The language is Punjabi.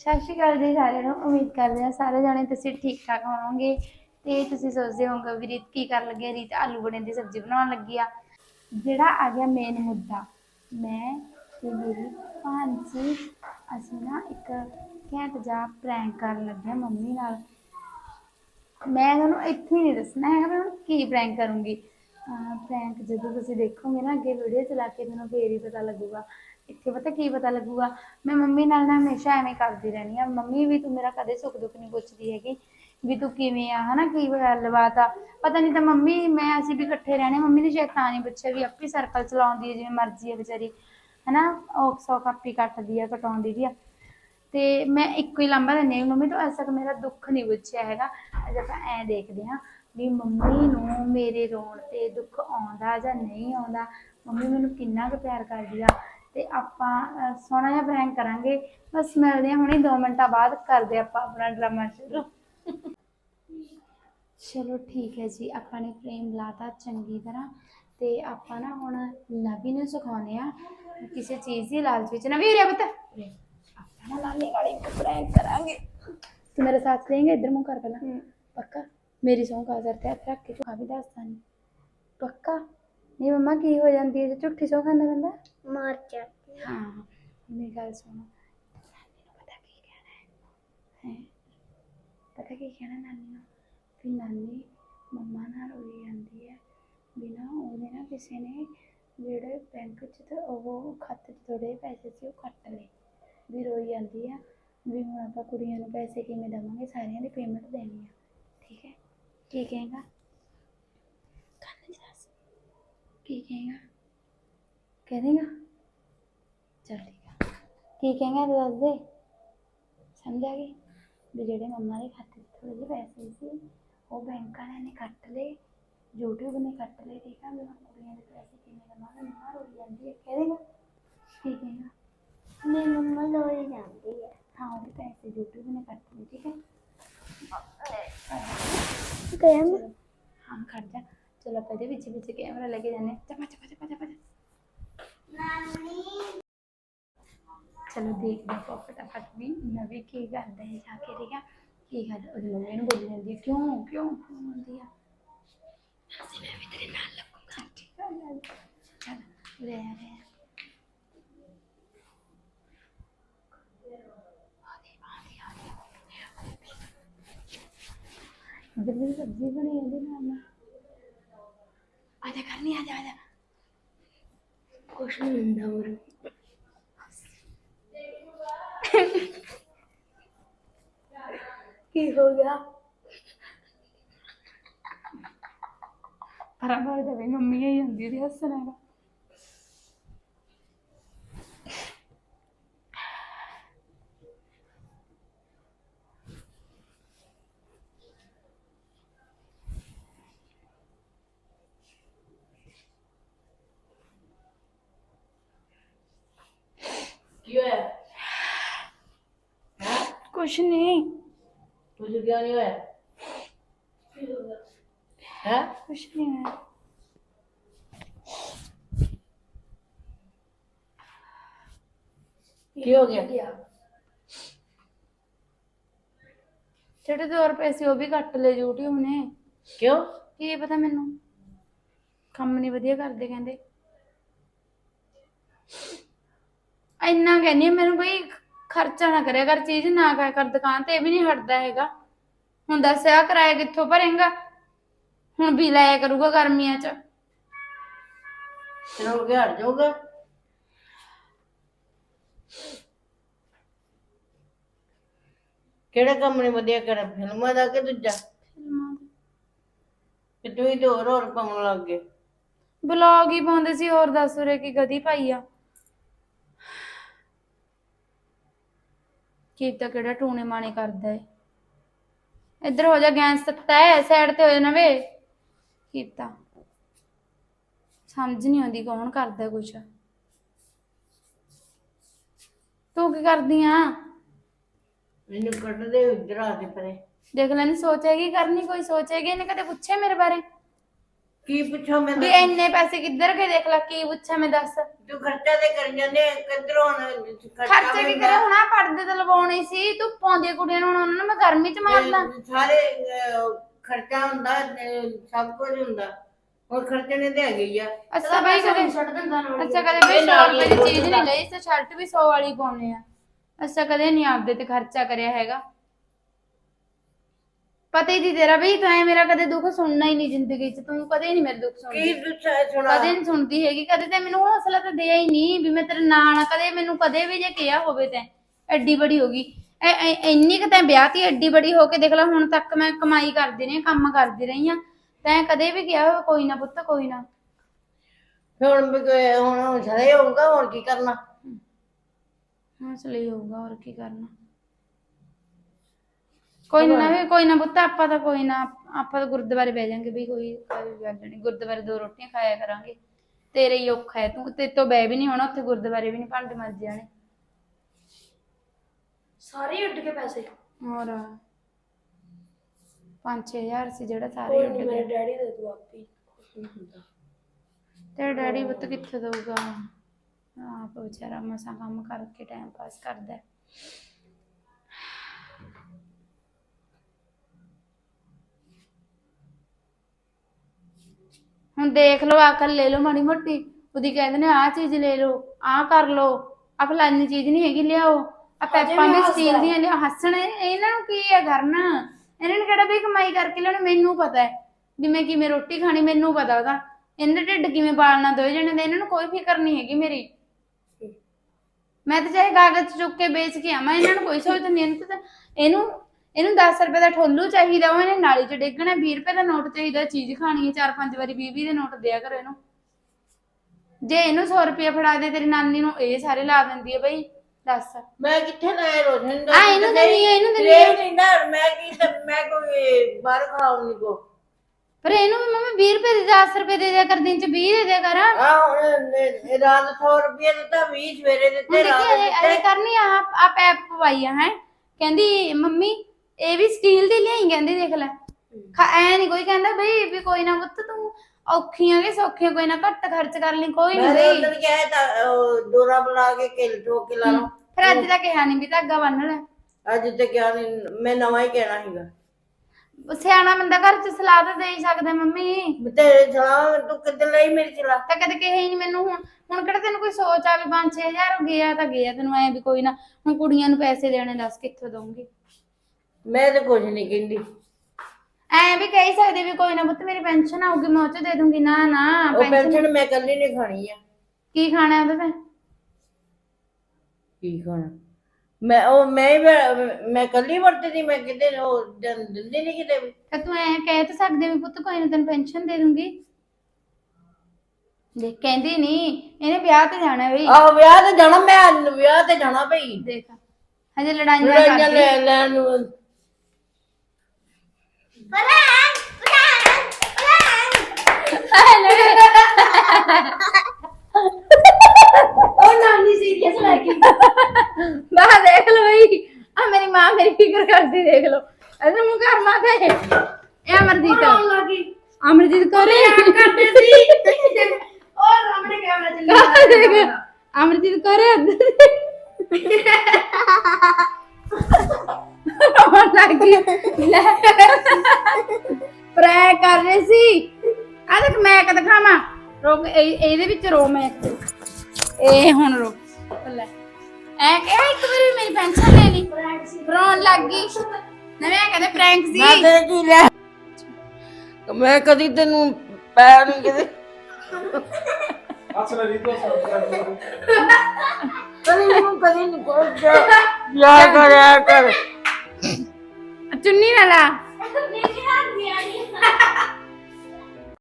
ਸਤਿ ਸ਼੍ਰੀ ਅਕਾਲ ਜੀ ਸਾਰਿਆਂ ਨੂੰ, ਉਮੀਦ ਕਰਦੇ ਹਾਂ ਸਾਰੇ ਜਾਣੇ ਤੁਸੀਂ ਠੀਕ ਠਾਕ ਹੋਵੋਗੇ। ਤੇ ਤੁਸੀਂ ਸੋਚਦੇ ਹੋਵੋਗੇ ਵੀ ਰੀਤ ਕੀ ਕਰਨ ਲੱਗੀ ਆ? ਰੀਤ ਆਲੂ ਬਣੇ ਦੀ ਸਬਜ਼ੀ ਬਣਾਉਣ ਲੱਗੀ ਆ। ਜਿਹੜਾ ਆ ਗਿਆ ਮੇਨ ਮੁੱਦਾ, ਮੈਂ ਤੇ ਮੇਰੀ ਭਾਂਜੀ ਅਸੀਂ ਨਾ ਇੱਕ ਘੈਂਟ ਜਾ ਪ੍ਰੈਂਕ ਕਰਨ ਲੱਗੇ ਆ ਮੰਮੀ ਨਾਲ। ਮੈਂ ਤੁਹਾਨੂੰ ਇੱਥੇ ਹੀ ਨਹੀਂ ਦੱਸਣਾ ਹੈਗਾ, ਮੈਂ ਹੁਣ ਕੀ ਪ੍ਰੈਂਕ ਕਰੂੰਗੀ। ਪ੍ਰੈਂਕ ਜਦੋਂ ਤੁਸੀਂ ਦੇਖੋਗੇ ਨਾ ਅੱਗੇ ਵੀਡੀਓ ਚਲਾ ਕੇ ਤੁਹਾਨੂੰ ਫੇਰ ਹੀ ਪਤਾ ਲੱਗੂਗਾ। ਇੱਥੇ ਪਤਾ ਕੀ ਪਤਾ ਲੱਗੂਗਾ? ਮੈਂ ਮੰਮੀ ਨਾਲ ਨਾ ਹਮੇਸ਼ਾ ਐਵੇਂ ਕਰਦੀ ਰਹਿੰਦੀ ਆ ਮੰਮੀ ਵੀ ਤੂੰ ਮੇਰਾ ਕਦੇ ਸੁੱਖ ਦੁੱਖ ਨਹੀਂ ਪੁੱਛਦੀ ਹੈਗੀ ਵੀ ਤੂੰ ਕਿਵੇਂ ਆ, ਹਨਾ? ਕੀ ਗੱਲਬਾਤ ਆ? ਪਤਾ ਨਹੀਂ ਤਾਂ ਮੰਮੀ, ਮੈਂ ਅਸੀਂ ਵੀ ਇਕੱਠੇ ਰਹਿਣੇ, ਮੰਮੀ ਨੇ ਸ਼ਾਇਦ ਤਾਂ ਨਹੀਂ ਪੁੱਛਿਆ ਵੀ ਆਪੇ ਸਰਕਲ ਚਲਾਉਂਦੀ ਹੈ, ਜਿਵੇਂ ਮਰਜ਼ੀ ਹੈ ਵਿਚਾਰੀ, ਹਨਾ? ਉਹ ਸੌ ਕਾਪੀ ਕੱਟਦੀ ਆ, ਕਟਾਉਂਦੀ ਵੀ ਆ। ਤੇ ਮੈਂ ਇੱਕੋ ਹੀ ਲੰਬਾ ਦਿੰਦੀ ਮੰਮੀ, ਤੋਂ ਅੱਜ ਤੱਕ ਮੇਰਾ ਦੁੱਖ ਨਹੀਂ ਪੁੱਛਿਆ ਹੈਗਾ। ਅੱਜ ਆਪਾਂ ਐ ਦੇਖਦੇ ਹਾਂ ਵੀ ਮੰਮੀ ਨੂੰ ਮੇਰੇ ਰੋਣ ਤੇ ਦੁੱਖ ਆਉਂਦਾ ਜਾਂ ਨਹੀਂ ਆਉਂਦਾ? ਮੰਮੀ ਮੈਨੂੰ ਕਿੰਨਾ ਕੁ ਪਿਆਰ ਕਰਦੀ ਆ? ਤੇ ਆਪਾਂ ਸੋਹਣਾ ਜਿਹਾ ਪ੍ਰੈਂਕ ਕਰਾਂਗੇ। ਬਸ ਮਿਲਦੇ ਹਾਂ ਹੁਣੇ 2 ਮਿੰਟਾਂ ਬਾਅਦ ਕਰਦੇ ਆਪਾਂ ਆਪਣਾ ਡਰਾਮਾ ਸ਼ੁਰੂ। ਚਲੋ ਠੀਕ ਹੈ ਜੀ ਆਪਾਂ ਨੇ ਫਰੇਮ ਲਾਤਾ ਚੰਗੀ ਤਰ੍ਹਾਂ। ਤੇ ਆਪਾਂ ਨਾ ਹੁਣ ਨਵੀ ਨੂੰ ਸਿਖਾਉਂਦੇ ਆ ਕਿਸੇ ਚੀਜ਼ ਦੀ ਲਾਲਚ ਵਿੱਚ ਨਵੀ ਉਰੇ ਆ। ਆਪਾਂ ਨਾ ਲਾਲੀ ਵਾਲੀ ਪ੍ਰੈਂਕ ਕਰਾਂਗੇ। ਤੂੰ ਮੇਰੇ ਸਾਥ ਦੇਂਗੇ ਇੱਧਰ ਮੂੰਹ ਕਰ ਪਹਿਲਾਂ। ਪੱਕਾ? ਮੇਰੀ ਸੌਂ ਕਾ ਤੇ ਹੱਥ ਰੱਖ ਕੇ ਤੂੰ ਵੀ ਦੱਸਦਾ ਨਹੀਂ ਪੱਕਾ? ਨਹੀਂ ਮੰਮਾ ਕੀ ਹੋ ਜਾਂਦੀ ਹੈ ਜੇ ਝੂਠੀ ਸੌਂ ਖਾਂਦਾ ਬੰਦਾ? ਮਾਰ ਜਾਂਦੀ ਹਾਂ ਮੇਰੀ ਗੱਲ ਸੁਣੋ। ਨਾਨੀ ਨੂੰ ਪਤਾ ਕੀ ਕਹਿਣਾ ਹੈ? ਹੈ? ਪਤਾ ਕੀ ਕਹਿਣਾ ਨਾਨੀ ਨੂੰ? ਵੀ ਨਾਨੀ ਮੰਮਾ ਨਾਲ ਰੋਈ ਜਾਂਦੀ ਹੈ। ਬਿਨਾ ਉਹਦੇ ਨਾ ਕਿਸੇ ਨੇ ਜਿਹੜੇ ਬੈਂਕ 'ਚ ਤੇ ਉਹ ਖਾਤੇ 'ਚ ਥੋੜੇ ਪੈਸੇ ਸੀ ਉਹ ਕੱਟ ਲਏ। ਵੀ ਰੋਈ ਜਾਂਦੀ ਆ ਵੀ ਹੁਣ ਆਪਾਂ ਕੁੜੀਆਂ ਨੂੰ ਪੈਸੇ ਕਿਵੇਂ ਦੇਵਾਂਗੇ? ਸਾਰਿਆਂ ਦੀ ਪੇਮੈਂਟ ਦੇਣੀ ਆ। ਠੀਕ ਹੈ? ਕੀ ਕਹੇਗਾ? ਕੰਨ ਦੱਸ। ਕੀ ਕਹੇਗਾ? ਕਹਿ ਦੇਗਾ ਚੱਲ ਠੀਕ ਆ। ਕੀ ਕਹੇਗਾ ਤੂੰ ਦੱਸ ਦੇ? ਸਮਝ ਆ ਗਈ? ਵੀ ਜਿਹੜੇ ਮੰਮਾ ਦੇ ਖਾਤੇ 'ਚ ਥੋੜੇ ਜਿਹੇ ਪੈਸੇ ਸੀ ਉਹ ਬੈਂਕ ਵਾਲਿਆਂ ਨੇ ਕੱਟ ਲਏ YouTube ਨੇ ਕੱਟ ਲਏ ਠੀਕ ਆ? ਵੀ ਹੁਣ ਕੁੜੀਆਂ ਦੇ ਪੈਸੇ ਕਿਵੇਂ ਦੇਵਾਂਗੇ ਮੰਮਾ ਰੋਈ ਜਾਂਦੀ ਹੈ ਕਹਿ ਦੇਗਾ ਕੀ ਕਹੇਗਾ? ਮੇਰੀ ਮੰਮਾ ਲੋਈ ਜਾਂਦੀ ਹੈ ਹਾਂ ਉਹਦੇ ਪੈਸੇ YouTube ਨੇ ਕੱਟ ਲਏ ਠੀਕ ਹੈ ਚਲੋ, ਹਾਂ ਖੜ ਜਾ। ਚਲੋ ਆਪਾਂ ਇਹਦੇ ਵਿੱਚ ਵਿੱਚ ਕੈਮਰਾ ਲੈ ਕੇ ਜਾਂਦੇ ਚੱਪਾ ਚੱਪਾ ਚੱਪਾ। ਨਾਨੀ ਚਲੋ ਦੇਖਦੇ ਹਾਂ ਫਟਾਫਟ ਵੀ ਨਵੀਂ ਕੀ ਕਰਦਾ ਹੈ ਜਾ ਕੇ ਠੀਕ ਆ ਕੀ ਗੱਲ ਉਹਦੀ ਮੰਮੀ ਨੂੰ ਬੋਲੀ ਜਾਂਦੀ ਹੈ, ਕਿਉਂ ਕਿਉਂ ਕਿਉਂ ਹੁੰਦੀ ਆ ਅਸੀਂ ਮੈਂ ਵੀ ਤੇਰੇ ਨਾਲ ਲੱਗੂਗਾ ਠੀਕ ਆ ਚੱਲ ਚੱਲ ਲੈ ਆ ਲੈ ਬਿੱਲੀ ਸਬਜ਼ੀ ਬਣੀ ਇਹਦੇ ਨਾਲ ਨਾ ਆ ਜਾ ਕਰਨੀ ਆ ਜਾ ਆ ਜਾ ਕੁਛ ਨਹੀਂ ਹੁੰਦਾ ਮਰ ਕੀ ਹੋ ਗਿਆ ਪਰ ਬਾਰ ਦਾ ਵੀ ਮੰਮੀ ਹੀ ਹੁੰਦੀ ਉਹਦੀ ਹੱਸਣ ਹੈਗਾ ਕੀ ਹੋਇਆ ਕੁਛ ਨਹੀਂ। ਕੁਝ ਕਿਉਂ ਨਹੀਂ ਹੋਇਆ? ਹੈ? ਕੁਛ ਨਹੀਂ ਹੋਇਆ। ਕੀ ਹੋ ਗਿਆ? ਜਿਹੜੇ 2 ਰੁਪਏ ਸੀ ਉਹ ਵੀ ਕੱਟ ਲਏ YouTube ਨੇ। ਕਿਉਂ? ਕੀ ਪਤਾ ਮੈਨੂੰ? ਕੰਮ ਨਹੀਂ ਵਧੀਆ ਕਰਦੇ ਕਹਿੰਦੇ। ਇੰਨਾ ਕਹਿੰਦੀ ਆ ਮੈਨੂੰ ਬਈ ਖਰਚਾ ਨਾ ਕਰਿਆ ਕਰ ਚੀਜ਼ ਨਾ ਖਾਇਆ ਕਰ ਦੁਕਾਨ ਤੇ ਇਹ ਵੀ ਨਹੀਂ ਹਟਦਾ ਹੈਗਾ। ਹੁਣ ਦੱਸ ਆ ਕਿਰਾਇਆ ਕਿੱਥੋਂ ਭਰੇਗਾ? ਹੁਣ ਵੀ ਲਾਇਆ ਕਰੂਗਾ ਗਰਮੀਆਂ 'ਚ। ਫਿਰ ਹੋ ਗਿਆ ਹਟ ਜਾਊਗਾ। ਕਿਹੜਾ ਕੰਮ ਨਹੀਂ ਵਧੀਆ ਕਰ ਫਿਲਮਾਂ ਦਾ ਕਿ ਦੂਜਾ? ਕਿ ਤੂੰ ਹੀ ਤੇ ਹੋਰ ਹੋਰ ਪਾਉਣ ਲੱਗ ਗਏ। ਬਲੌਗ ਹੀ ਪਾਉਂਦੇ ਸੀ ਹੋਰ ਦੱਸ ਉਰੇ ਕੀ ਗਦੀ ਪਾਈ ਆ? ਕੀ ਤਾਂ ਕਿਹੜਾ ਟੂਣੇ ਮਾਣੇ ਕਰਦਾ ਏ। ਇੱਧਰ ਹੋ ਜਾ ਗੈਸ ਤੱਤਾ ਹੈ ਸਾਈਡ ਤੇ ਹੋ ਜਾ ਨਵੇ ਕੀਤਾ ਸਮਝ ਨਹੀਂ ਆਉਂਦੀ ਕੌਣ ਕਰਦਾ ਕੁਛ। ਤੂੰ ਕੀ ਕਰਦੀ ਆ? ਮੈਨੂੰ ਕੱਢ ਦੇ ਇੱਧਰ ਆ ਦੇ ਪਰੇ। ਦੇਖ ਲੈਣੀ ਸੋਚ ਹੈਗੀ ਕਰਨੀ ਕੋਈ ਸੋਚ ਹੈਗੀ ਇਹਨੇ ਕਦੇ ਪੁੱਛਿਆ ਮੇਰੇ ਬਾਰੇ? ਕੀ ਪੁੱਛਾਂ ਮੈਂ ਵੀ ਇੰਨੇ ਪੈਸੇ ਕਿੱਧਰ ਗਏ? ਦੇਖ ਲੈ ਕੀ ਪੁੱਛਾਂ ਮੈਂ ਦੱਸ। ਤੂੰ ਖਰਚਾ ਤੇ ਕਰ ਜਾਂਦੇ ਕਿੱਧਰੋਂ ਹੁਣ ਖਰਚਾ ਕੀ ਕਰੇ? ਹੁਣ ਆ ਪੜਦੇ ਤਾਂ ਲਵਾਉਣੇ ਸੀ ਤੂੰ ਪਾਉਂਦੀ ਕੁੜੀਆਂ ਨੂੰ ਹੁਣ ਉਹਨਾਂ ਨੂੰ ਮੈਂ ਗਰਮੀ ਚ ਮਾਰਦਾ। ਤੇ ਸਾਰੇ ਅਹ, ਖਰਚਾ ਹੁੰਦਾ ਸਭ ਕੁਝ ਹੁੰਦਾ। ਹੋਰ ਖਰਚਣੇ ਤੇ ਹੈਗੇ ਹੀ ਆ। ਅੱਛਾ ਬਈ ਕਦੇ ਛੱਡ ਦਿੰਦਾ ਨਾਲ ਅੱਛਾ ਕਦੇ ਬਈ 100 ਰੁਪਏ ਦੀ ਚੀਜ਼ ਨਹੀਂ ਲਈ ਤੇ ਸ਼ਰਟ ਵੀ 100 ਵਾਲੀ ਪਾਉਣੇ ਆ। ਅੱਛਾ ਕਦੇ ਨਹੀਂ ਆਪਦੇ ਤੇ ਖਰਚਾ ਕਰਿਆ ਹੈਗਾ। ਪਤਾ ਹੀ ਦੀ ਤੇਰਾ ਬਈ ਤੂੰ ਐ ਮੇਰਾ ਕਦੇ ਦੁੱਖ ਸੁਣਨਾ ਹੀ ਨਹੀਂ ਜ਼ਿੰਦਗੀ 'ਚ ਤੂੰ ਕਦੇ ਨਹੀਂ ਮੇਰੇ ਦੁੱਖ ਕੀ ਸੁਣਦੀ। ਦੁੱਛਾ ਸੁਣਾ ਕਦੇ ਨਹੀਂ ਸੁਣਦੀ ਹੈਗੀ ਕਦੇ ਤੇ ਮੈਨੂੰ ਹੌਸਲਾ ਤਾਂ ਦਿਆ ਹੀ ਨਹੀਂ ਵੀ ਮੈਂ ਤੇਰੇ ਨਾਲ ਆ ਕਦੇ ਮੈਨੂੰ ਕਦੇ ਵੀ ਜੇ ਕਿਹਾ ਹੋਵੇ ਤੈਂ ਐਡੀ ਬੜੀ ਹੋ ਗਈ। ਐ- ਐ- ਇੰਨੀ ਕਿ ਤੈਂ ਵਿਆਹ ਤੀ ਐਡੀ ਬੜੀ ਹੋ ਕੇ ਦੇਖ ਲੈ ਹੁਣ ਤੱਕ ਮੈਂ ਕਮਾਈ ਕਰਦੀ ਰਹੀ ਹਾਂ, ਕੰਮ ਕਰਦੀ ਰਹੀ ਆ ਤੈਂ ਕਦੇ ਵੀ ਕਿਹਾ ਹੋਵੇ ਕੋਈ ਨਾ ਪੁੱਤ ਕੋਈ ਨਾ। ਹੁਣ ਵੀ ਕੋਈ- ਹੁਣ ਹੁਣ ਸਰੇ ਹੋਊਗਾ ਹੋਰ ਕੀ ਕਰਨਾ? ਹੌਸਲਾ ਹੀ ਹੋਊਗਾ ਹੋਰ ਕੀ ਕਰਨਾ? ਕੋਈ ਨਾ ਵੀ ਕੋਈ ਨਾ ਪੁੱਤ ਆਪਾਂ ਤਾਂ ਕੋਈ ਨਾ ਆਪਾਂ ਤਾਂ ਗੁਰਦੁਆਰੇ ਬਹਿ ਜਾਾਂਗੇ ਵੀ ਕੋਈ ਕੋਈ ਗੱਲ ਨਹੀਂ ਗੁਰਦੁਆਰੇ ਦੋ ਰੋਟੀਆਂ ਖਾਇਆ ਕਰਾਂਗੇ। ਤੇਰੇ ਹੀ ਔਖਾ ਹੈ ਤੂੰ ਤੇ ਤੋਂ ਬਹਿ ਵੀ ਨਹੀਂ ਹੋਣਾ ਉੱਥੇ ਗੁਰਦੁਆਰੇ ਵੀ ਨਹੀਂ ਭਾਂਡੇ ਮੱਜ ਜਾਣੇ। ਸਾਰੇ ਉੱਡ ਕੇ ਪੈਸੇ। ਹੋਰ? 5-6000 ਸੀ ਜਿਹੜਾ ਸਾਰੇ ਉੱਡ ਗਿਆ ਡੈਡੀ ਦੇ ਦੂ ਆਪੀ ਤੇਰਾ ਡੈਡੀ ਪੁੱਤ ਕਿੱਥੇ ਦਊਗਾ? ਆਪ ਵਿਚਾਰਾ ਮਸਾਂ ਕੰਮ ਕਰਕੇ ਟਾਈਮ ਪਾਸ ਕਰਦਾ ਹੈ। ਹੁਣ ਦੇਖ ਲਓ ਆਕਲ ਲੈ ਲਓ ਮਾੜੀ ਮੋਟੀ। ਉਹਦੀ ਕਹਿੰਦੇ ਨੇ ਆਹ ਚੀਜ਼ ਲੈ ਲਓ ਆਹ ਕਰ ਲਓ। ਆ ਫਲਾਨੀ ਚੀਜ਼ ਨਹੀਂ ਹੈਗੀ ਲਿਆਓ। ਆ ਪੈਪਾਂ ਵੀ ਸਟੀਲ ਦੀਆਂ ਲਿਆ ਹੱਸਣ ਇਹਨਾਂ ਨੂੰ ਕੀ ਹੈ ਕਰਨਾ? ਇਹਨਾਂ ਨੇ ਕਿਹੜਾ ਵੀ ਕਮਾਈ ਕਰਕੇ ਲੈਣੀ ਮੈਨੂੰ ਪਤਾ ਹੈ। ਵੀ ਮੈਂ ਕਿਵੇਂ ਰੋਟੀ ਖਾਣੀ ਮੈਨੂੰ ਪਤਾ ਉਹਦਾ। ਇਹਨਾਂ ਢਿੱਡ ਕਿਵੇਂ ਪਾਲਣਾ ਦੋ ਜਣੇ ਦਾ ਇਹਨਾਂ ਨੂੰ ਕੋਈ ਫਿਕਰ ਨਹੀਂ ਹੈਗੀ ਮੇਰੀ। ਮੈਂ ਤਾਂ ਚਾਹੇ ਕਾਗਜ਼ ਚੁੱਕ ਕੇ ਵੇਚ ਕੇ ਆਵਾਂ ਇਹਨਾਂ ਨੂੰ ਕੋਈ ਸੋਚ ਨਹੀਂ ਇਹਨੂੰ ਤਾਂ ਇਹਨੂੰ ਇਹਨੂੰ 10 ਰੁਪਏ ਦਾ ਠੋਲੂ ਚਾਹੀਦਾ ਉਹ ਇਹਨੇ ਨਾਲੀ 'ਚ ਡੇਗਣਾ 20 ਰੁਪਏ ਦਾ ਨੋਟ ਚਾਹੀਦਾ ਚੀਜ਼ ਖਾਣੀ ਹੈ ਚਾਰ ਪੰਜ ਵਾਰੀ 20 20 ਦੇ ਨੋਟ ਦਿਆ ਕਰੋ ਇਹਨੂੰ। ਜੇ ਇਹਨੂੰ 100 ਰੁਪਏ ਫੜਾ ਦੇ ਤੇਰੀ ਨਾਨੀ ਨੂੰ ਇਹ ਸਾਰੇ ਲਾ ਦਿੰਦੀ ਹੈ ਬਈ ਦੱਸ। ਮੈਂ ਕਿੱਥੇ ਲਾਇਆ ਰੋਸ਼ਨ ਆ ਇਹਨੂੰ ਦੇਣੀ ਹੈ ਇਹਨੂੰ ਇਹ ਹੈ ਨਹੀਂ ਨਾ ਮੈਂ ਕੀ ਤਾਂ ਮੈਂ ਕੋਈ ਬਾਹਰ ਖਾਉਂ ਨਹੀਂ ਕੋ। ਪਰ ਇਹਨੂੰ ਵੀ ਮੰਮੀ 20 ਰੁਪਏ ਦੀ 10 ਰੁਪਏ ਦੇ ਦਿਆ ਕਰ ਦਿਨ 'ਚ 20 ਦੇ ਦਿਆ ਕਰ। ਆ ਹੁਣ ਇਹ ਰਾਤ 100 ਰੁਪਏ ਦਿੱਤਾ 20 ਸਵੇਰੇ ਹੁਣ ਦਿੱਤੇ ਰਾਤ ਦਿੱਤੇ। ਇਹ ਕਰਨੀ ਆ ਆ ਪੈਪ ਪਵਾਈ ਆ ਹੈ। ਕਹਿੰਦੀ ਮੰਮੀ ਇਹ ਵੀ ਸਟੀਲ ਦੀ ਲਿਆਈ ਕਹਿੰਦੀ ਦੇਖ ਲੈ। ਖਾ- ਐ ਨਹੀਂ ਕੋਈ ਕਹਿੰਦਾ ਬਈ ਵੀ ਕੋਈ ਨਾ ਪੁੱਤ ਤੂੰ ਔਖੀਆਂ ਕਿ ਸੌਖੀਆਂ ਕੋਈ ਨਾ ਘੱਟ ਖਰਚ ਕਰ ਲਈ ਕੋਈ ਮੈਂ ਨਹੀਂ ਬਈ। ਉਦੋਂ ਕਿਹਾ ਤਾਂ ਉਹ ਡੋਰਾ ਬਣਾ ਕੇ ਕਿਲ ਠੋਕ ਕੇ ਲਾ। ਲਓ ਫਿਰ ਅੱਜ ਤਾਂ ਕਿਹਾ ਨਹੀਂ ਵੀ ਧਾਗਾ ਬੰਨ ਲੈ। ਅੱਜ ਤੇ ਕਿਹਾ ਨਹੀਂ ਮੈਂ ਨਵਾਂ ਹੀ ਕਹਿਣਾ ਸੀਗਾ। ਸਿਆਣਾ ਬੰਦਾ ਘਰ ਚ ਸਲਾਹ ਤਾਂ ਦੇ ਹੀ ਸਕਦਾ ਮੰਮੀ। ਤੇਰੇ ਸਲਾਮ ਤੂੰ ਕਿੱਦਾਂ ਲਈ ਮੇਰੀ ਸਲਾਹ? ਤਾਂ ਕਦੇ ਕਿਹਾ ਹੀ ਨਹੀਂ ਮੈਨੂੰ ਹੁਣ। ਹੁਣ ਕਿਹੜਾ ਤੈਨੂੰ ਕੋਈ ਸੋਚ ਆ ਵੀ 5-6000 ਹੋ ਗਿਆ ਤਾਂ ਗਿਆ ਤੈਨੂੰ ਐ ਵੀ ਕੋਈ ਨਾ। ਹੁਣ ਕੁੜੀਆਂ ਨੂੰ ਪੈਸੇ ਦੇਣੇ ਦੱਸ ਕਿੱਥੋਂ ਦਊਂਗੀ? ਮੈਂ ਤੇ ਕੁਝ ਨਹੀਂ ਕਹਿੰਦੀ। ਐ ਵੀ ਕਹਿ ਹੀ ਸਕਦੇ ਵੀ ਕੋਈ ਨਾ ਪੁੱਤ ਮੇਰੀ ਪੈਨਸ਼ਨ ਆਊਗੀ ਮੈਂ ਉਹ ਚ ਦੇ ਦੂੰਗੀ। ਨਾ ਨਾ ਉਹ ਪੈਨਸ਼ਨ ਮੈਂ ਕੱਲੀ ਨਹੀਂ ਖਾਣੀ ਆ। ਕੀ ਖਾਣਾ ਉਹਦੇ ਤੇ? ਕੀ ਖਾਣਾ? ਮੈਂ ਉਹ ਮੈਂ ਹੀ ਵ- ਮੈਂ ਕੱਲੀ ਵਰਤਦੀ ਮੈਂ ਕਿਤੇ ਉਹ ਦਿੰ- ਦਿੰਦੀ ਨਹੀਂ ਕਿਤੇ ਵੀ। ਤਾਂ ਤੂੰ ਐ ਕਹਿ ਤਾਂ ਸਕਦੇ ਵੀ ਪੁੱਤ ਕੋਈ ਨਾ ਤੈਨੂੰ ਪੈਨਸ਼ਨ ਦੇ ਦੂੰਗੀ। ਦੇਖ ਕਹਿੰਦੀ ਨਹੀਂ ਇਹਨੇ ਵਿਆਹ ਤੇ ਜਾਣਾ ਬਈ। ਆਹ ਵਿਆਹ ਤੇ ਜਾਣਾ ਮੈਂ ਵਿਆਹ ਤੇ ਜਾਣਾ ਭਈ ਦੇਖ ਹਜੇ ਲੜਾਈਆਂ ਲੜਾਈਆਂ ਕਰਦੀ। ਲੈ ਲੈਣ ਨੂੰ। ਉਹ ਨਾਨੀ ਸੀਰੀਅਸ ਲੈ ਕੇ ਬਾਹ ਦੇਖ ਲਓ ਬਈ। ਆ ਮੇਰੀ ਮਾਂ ਮੇਰੀ ਫਿਕਰ ਕਰਦੀ ਦੇਖ ਲਓ। ਇਹਦਾ ਮੂੰਹ ਕਰ ਮਾ ਦੇ। ਇਹ ਅਮਰਜੀਤ ਆਉਣ ਲੱਗੀ ਅਮਰਜੀਤ ਕੋਰੇ ਕਰਦੇ ਸੀ। ਉਹ ਸਾਹਮਣੇ ਕੈਮਰਾ ਚੱਲੀ ਅਮਰਜੀਤ ਕੋਰੇ ਰੋਣ ਲੱਗੀ ਲੈ। ਪ੍ਰੈ ਕਰ ਰਹੀ ਸੀ। ਆ ਦੇਖ ਮੈਂ ਕਦ ਖਾਵਾਂ ਰੋ ਇਹ- ਇਹਦੇ ਵਿੱਚ ਰੋ ਮੈਂ ਇਹ ਹੁਣ ਰੋ। ਲੈ। ਐ ਕਿਹਾ ਇੱਕ ਵਾਰੀ ਮੇਰੀ ਪੈਨਸ਼ਨ ਲੈ ਲਈ। ਰੋਣ ਲੱਗ ਗਈ। ਨਾ ਮੈਂ ਕਹਿੰਦੇ ਪ੍ਰੈਂਕ ਮੈਂ ਸੀ ਤੇ ਕੀ ਲੈ ਮੈਂ ਕਦੀ ਤੈਨੂੰ ਪੈਰ ਨਹੀਂ ਕਿਤੇ ਅੱਛਾ ਰੀਤੋ ਸਬਸਕ੍ਰਾਈਬ ਕਦੀ ਨੂੰ ਕਦੀ ਨਹੀਂ ਕੋਈ ਜਾ ਜਾ ਕਰਿਆ ਕਰ। ਚੁੰਨੀ ਲੈ